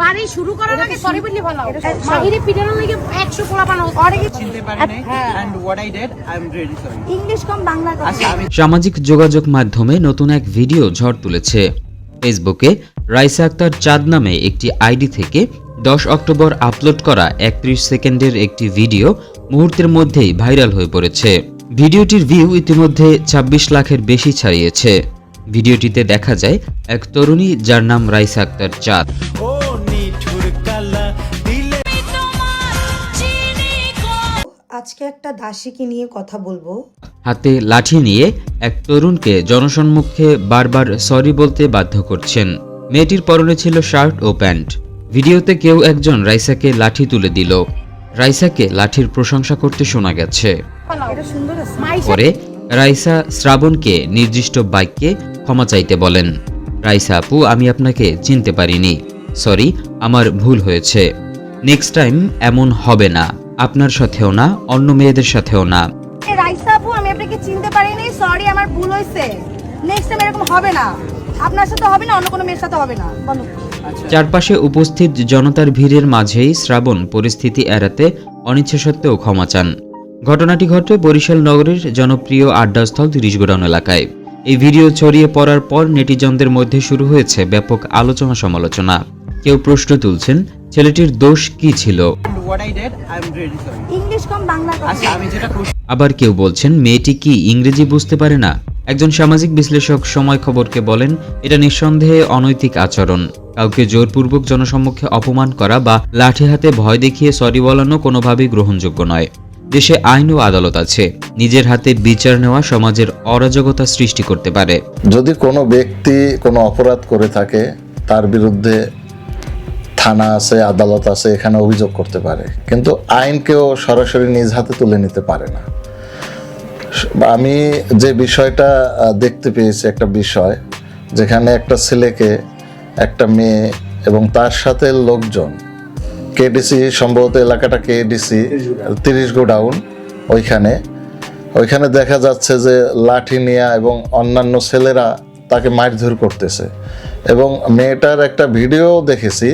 বাড়ি শুরু করার আগে সরি বললি ভালো মাহিরে পিটানোর লাগে 100 পোলা বানাও অনেকে চিনতে পারি নাই। And what I did I am really sorry English কম বাংলা কম। আচ্ছা সামাজিক যোগাযোগ মাধ্যমে নতুন এক ভিডিও ঝড় তুলেছে। ফেসবুকে রাইসা আক্তার চাঁদ নামে একটি আইডি থেকে দশ অক্টোবর আপলোড করা একত্রিশ সেকেন্ডের একটি ভিডিও মুহূর্তের মধ্যেই ভাইরাল হয়ে পড়েছে। ভিডিওটির ভিউ ইতিমধ্যে ২৬ লাখের বেশি ছাড়িয়েছে। ভিডিওটিতে দেখা যায় এক তরুণী যার নাম রাইসা আক্তার চাঁদ। আজকে একটা দাসীকে নিয়ে কথা বলব। হাতে লাঠি নিয়ে এক তরুণকে জনসম্মুখে বারবার সরি বলতে বাধ্য করছেন। মেয়েটির পরনে ছিল শার্ট ও প্যান্ট। ভিডিওতে কেউ একজন রাইসাকে লাঠি তুলে দিল। রাইসাকে লাঠির প্রশংসা করতে শোনা গেছে। পরে রাইসা শ্রাবণকে নির্দিষ্ট বাইককে ক্ষমা চাইতে বলেন। রাইসা আপু আমি আপনাকে চিনতে পারিনি। সরি আমার ভুল হয়েছে। নেক্সট টাইম এমন হবে না। আপনার সাথেও না অন্য মেয়েদের সাথেও না। রাইসা আপু আমি আপনাকে চিনতে পারিনি সরি আমার ভুল হয়েছে। নেক্সট টাইম এরকম হবে না। আপনার সাথে হবে না অন্য কোনো মেয়ের সাথে হবে না। বলো। চারপাশে উপস্থিত জনতার ভিড়ের মাঝেই শ্রাবণ পরিস্থিতি এড়াতে অনিচ্ছা সত্ত্বেও ক্ষমা চান। ঘটনাটি ঘটে বরিশাল নগরের জনপ্রিয় আড্ডাস্থল তিরিশ গোডাউন এলাকায়। এই ভিডিও ছড়িয়ে পড়ার পর নেটিজনদের মধ্যে শুরু হয়েছে ব্যাপক আলোচনা সমালোচনা কেউ প্রশ্ন তুলছেন ছেলেটির দোষ কি ছিল? আচ্ছা আমি যেটা প্রশ্ন আবার কেউ বলছেন মেয়েটি কি ইংরেজি বুঝতে পারে না? একজন সামাজিক বিশ্লেষক সময় খবরকে বলেন এটা নিঃসন্দেহে অনৈতিক আচরণ। কাউকে জোরপূর্বক জনসম্মুখে অপমান করা বা লাঠি হাতে ভয় দেখিয়ে সরি বলানো কোনোভাবেই গ্রহণযোগ্য নয়। দেশে আইন ও আদালত আছে। নিজের হাতে বিচার নেওয়া সমাজের অরাজকতা সৃষ্টি করতে পারে। যদি কোনো ব্যক্তি কোনো অপরাধ করে থাকে তার বিরুদ্ধে থানা আছে, আদালত আছে, এখানে অভিযোগ করতে পারে। কিন্তু আইনকেও সরাসরি নিজ হাতে তুলে নিতে পারে না। আমি যে বিষয়টা দেখতে পেয়েছি একটা বিষয়, যেখানে একটা ছেলেকে, একটা মেয়ে এবং তার সাথে লোকজন কেডিসি সম্ভবত এলাকাটা কেডিসি তিরিশ গোডাউন ওইখানে। ওইখানে দেখা যাচ্ছে যে লাঠি নিয়া এবং অন্যান্য ছেলেরা তাকে মারধর করতেছে। এবং মেয়েটার একটা ভিডিও দেখেছি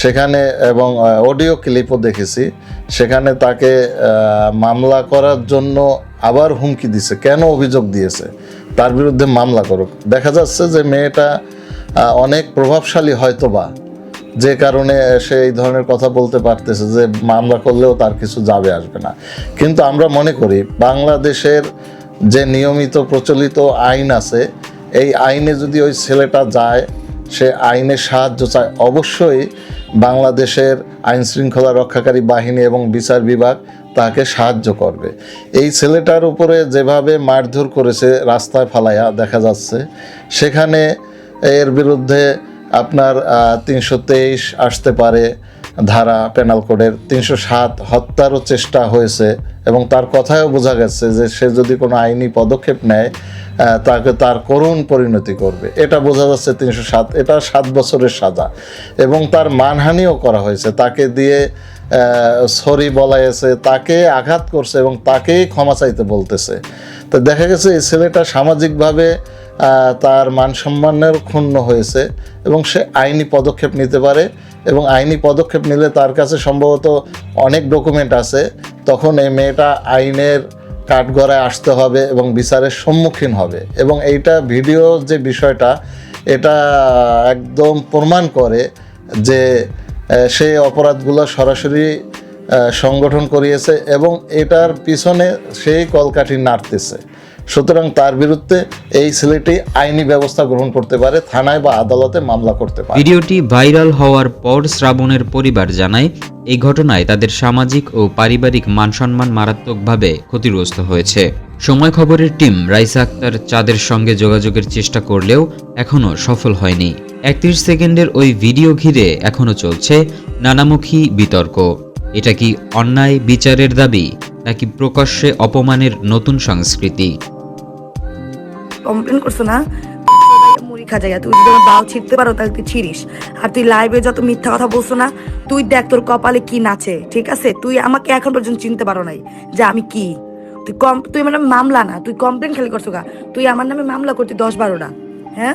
সেখানে এবং অডিও ক্লিপও দেখেছি। সেখানে তাকে মামলা করার জন্য আবার হুমকি দিছে। কেন অভিযোগ দিয়েছে? তার বিরুদ্ধে মামলা করুক। দেখা যাচ্ছে যে মেয়েটা অনেক প্রভাবশালী হয়তো বা যে কারণে সে এই ধরনের কথা বলতে পারতেছে যে মামলা করলেও তার কিছু যাবে, আসবে না। কিন্তু আমরা মনে করি, বাংলাদেশের যে নিয়মিত প্রচলিত আইন আছে, এই আইনে যদি ওই ছেলেটা যায়, সে আইনের সাহায্য চায়। অবশ্যই বাংলাদেশের আইন শৃঙ্খলা রক্ষাকারী বাহিনী এবং বিচার বিভাগ তাকে সাহায্য করবে। এই ছেলেটার উপরে যেভাবে মারধর করেছে রাস্তায় ফালাইয়া দেখা যাচ্ছে, সেখানে এর বিরুদ্ধে আপনার তিনশো তেইশ আসতে পারে। ধারা পেনাল কোডের তিনশো সাত হত্যারও চেষ্টা হয়েছে এবং তার কথায়ও বোঝা গেছে যে সে যদি কোনো আইনি পদক্ষেপ নেয় তাকে তার করুণ পরিণতি করবে। এটা বোঝা যাচ্ছে তিনশো সাত, এটা সাত বছরের সাজা এবং তার মানহানিও করা হয়েছে। তাকে দিয়ে সরি বলাইছে, তাকে আঘাত করছে এবং তাকেই ক্ষমা চাইতে বলতেছে। তো দেখা গেছে এই ছেলেটা সামাজিকভাবে তার মান সম্মানের ক্ষুণ্ণ হয়েছে এবং সে আইনি পদক্ষেপ নিতে পারে। এবং আইনি পদক্ষেপ নিলে তার কাছে সম্ভবত অনেক ডকুমেন্ট আছে। তখন এই মেয়েটা আইনের কাঠগড়ায় আসতে হবে এবং বিচারের সম্মুখীন হবে। এবং এইটা ভিডিও যে বিষয়টা, এটা একদম প্রমাণ করে যে সেই অপরাধগুলো সরাসরি সংগঠন করিয়েছে এবং এটার পিছনে সেই কলকাঠি নাড়তেছে। সুতরাং তার বিরুদ্ধে এই ছেলেটি আইনি ব্যবস্থা গ্রহণ করতে পারে, থানায় বা আদালতে মামলা করতে পারে। ভিডিওটি ভাইরাল হওয়ার পর শ্রাবণের পরিবার জানায়, এই ঘটনায় তাদের সামাজিক ও পারিবারিক মানসম্মান মারাত্মকভাবে ক্ষতিগ্রস্ত হয়েছে। সময় খবরের টিম রাইসা আক্তার চাঁদের সঙ্গে যোগাযোগের চেষ্টা করলেও এখনও সফল হয়নি। একত্রিশ সেকেন্ডের ওই ভিডিও ঘিরে এখনও চলছে নানামুখী বিতর্ক। এটা কি অন্যায় বিচারের দাবি, নাকি প্রকাশ্যে অপমানের নতুন সংস্কৃতি? কমপ্লেন করছ না? মুড়ি খা জায়গা তুই যদি বাও ছিঁড়তে পারো তাহলে তুই ছিঁড়িস। আর তুই লাইভে যত মিথ্যা কথা বলছো না, তুই দেখ তোর কপালে কি নাচে, ঠিক আছে? তুই আমাকে এখন পর্যন্ত চিনতে পারো নাই যে আমি কি। তুই কম তুই নামে মামলা না, তুই কমপ্লেন খালি করছ গা। তুই আমার নামে মামলা করতি দশ বারোটা হ্যাঁ?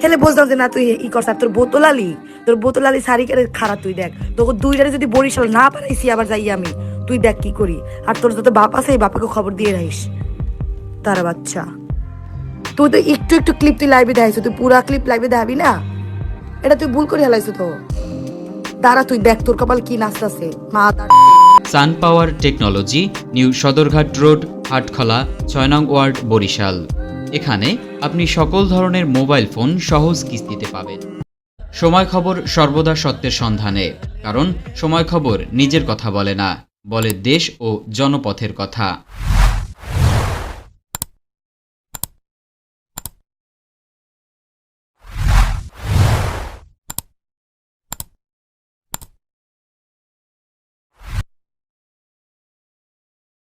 খেলে বুঝলাম যে না, তুই ই করছ। তোর বোতল আলি তোর বোতল আলি শাড়ি কেড়ে খারাপ তুই দেখ। তোকে দুইটারে যদি বরিশাল না পারাইছি আবার যাই আমি। তুই দেখ কি করি। আর তোর যত বাপ আছে বাপাকে খবর দিয়ে রাখিস। তার বাচ্চা। তুই তো একটু একটু ক্লিপ তুই লাইভে দেখাইছো, তুই পুরা ক্লিপ লাইভে দেখাবি না? এটা তুই ভুল করে হেলাইছো তো। দাঁড়া তুই দেখ, তোর কপাল কি নাচতাছে। মা তার sun power technology, new Sadarghat road, Hatkhola, ছয় নং ওয়ার্ড, বরিশাল। এখানে আপনি সকল ধরনের মোবাইল ফোন সহজ কিস্তিতে পাবেন। সময় খবর সর্বদা সত্যের সন্ধানে, কারণ সময় খবর নিজের কথা বলে না, বলে দেশ ও জনপথের কথা।